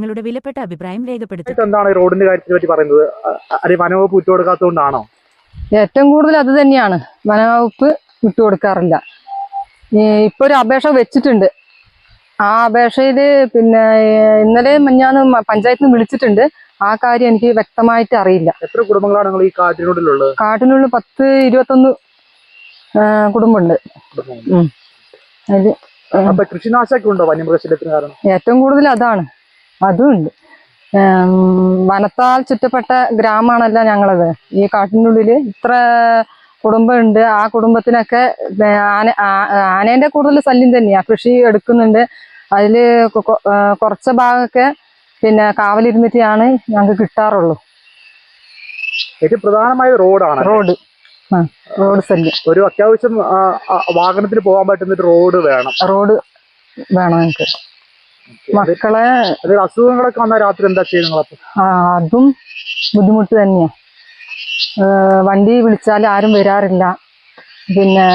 നിങ്ങളുടെ വിലപ്പെട്ട അഭിപ്രായം രേഖപ്പെടുത്തുന്നത് എന്താണ് റോഡിന്റെ കാര്യത്തെ പറ്റി പറയുന്നത്? അല്ലെ വനവകുപ്പ് വിട്ടുകൊടുക്കാത്തതുകൊണ്ടാണോ ഏറ്റവും കൂടുതൽ അത് തന്നെയാണ്. വനവകുപ്പ് വിട്ടുകൊടുക്കാറില്ല ഇപ്പൊ ഒരു അപേക്ഷ വെച്ചിട്ടുണ്ട്. ആ അപേക്ഷയിൽ പിന്നെ ഇന്നലെ ഞാൻ പഞ്ചായത്തിന് നിന്ന് വിളിച്ചിട്ടുണ്ട്. ആ കാര്യം എനിക്ക് വ്യക്തമായിട്ട് അറിയില്ല. എത്ര കുടുംബങ്ങളാണ് നിങ്ങൾ ഈ കാട്ടിനുള്ളിലുള്ളത്? കാട്ടിനുള്ളിൽ പത്ത് ഇരുപത്തൊന്ന് കുടുംബമുണ്ട്. അതിൽ കൃഷിനാശമൊക്കെ ഉണ്ടോ വന്യമൃഗശല്യത്തിന് കാരണം? ഏറ്റവും കൂടുതൽ അതാണ്. അതും ഉണ്ട് വനത്താൽ ചുറ്റപ്പെട്ട ഗ്രാമമാണല്ലോ ഞങ്ങളത്. ഈ കാട്ടിനുള്ളിൽ ഇത്ര കുടുംബമുണ്ട്. ആ കുടുംബത്തിനൊക്കെ ആന ആനേന്റെ ആനേന്റെ കൂടുതൽ ശല്യം തന്നെയാണ് കൃഷി എടുക്കുന്നുണ്ട്. അതിൽ കുറച്ച് ഭാഗമൊക്കെ പിന്നെ കാവലിരുന്നിട്ടാണ് ഞങ്ങൾക്ക് കിട്ടാറുള്ളൂ. ഏറ്റവും പ്രധാനമായ റോഡാണ് റോഡ്. റോഡ് ശല്യം. ഒരു അത്യാവശ്യം വാഹനത്തിന് പോകാൻ പറ്റുന്ന റോഡ് വേണം. റോഡ് വേണം ഞങ്ങൾക്ക്. മക്കളെ അസുഖങ്ങളൊക്കെ വന്ന രാത്രി എന്താ ചെയ്യുന്നത് ആ അതും ബുദ്ധിമുട്ട് തന്നെയാ. വണ്ടി വിളിച്ചാൽ ആരും വരാറില്ല. പിന്നെ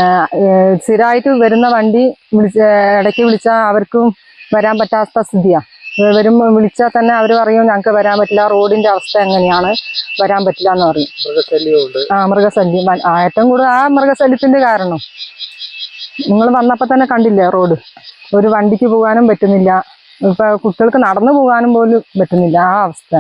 സ്ഥിരമായിട്ട് വരുന്ന വണ്ടി വിളിച്ച ഇടയ്ക്ക് വിളിച്ചാൽ അവർക്കും വരാൻ പറ്റാത്ത സ്ഥിതിയാ. വരും വിളിച്ചാൽ തന്നെ അവർ പറയും ഞങ്ങൾക്ക് വരാൻ പറ്റില്ല. റോഡിന്റെ അവസ്ഥ എങ്ങനെയാണ്? വരാൻ പറ്റില്ല എന്ന് പറയും. ആ മൃഗശല്യം. ഏറ്റവും കൂടുതൽ ആ മൃഗശല്യത്തിന്റെ കാരണം. നിങ്ങൾ വന്നപ്പോ തന്നെ കണ്ടില്ലേ റോഡ്? ഒരു വണ്ടിക്ക് പോകാനും പറ്റുന്നില്ല. ഇപ്പൊ കുട്ടികൾക്ക് നടന്നു പോകാനും പോലും പറ്റുന്നില്ല ആ അവസ്ഥ.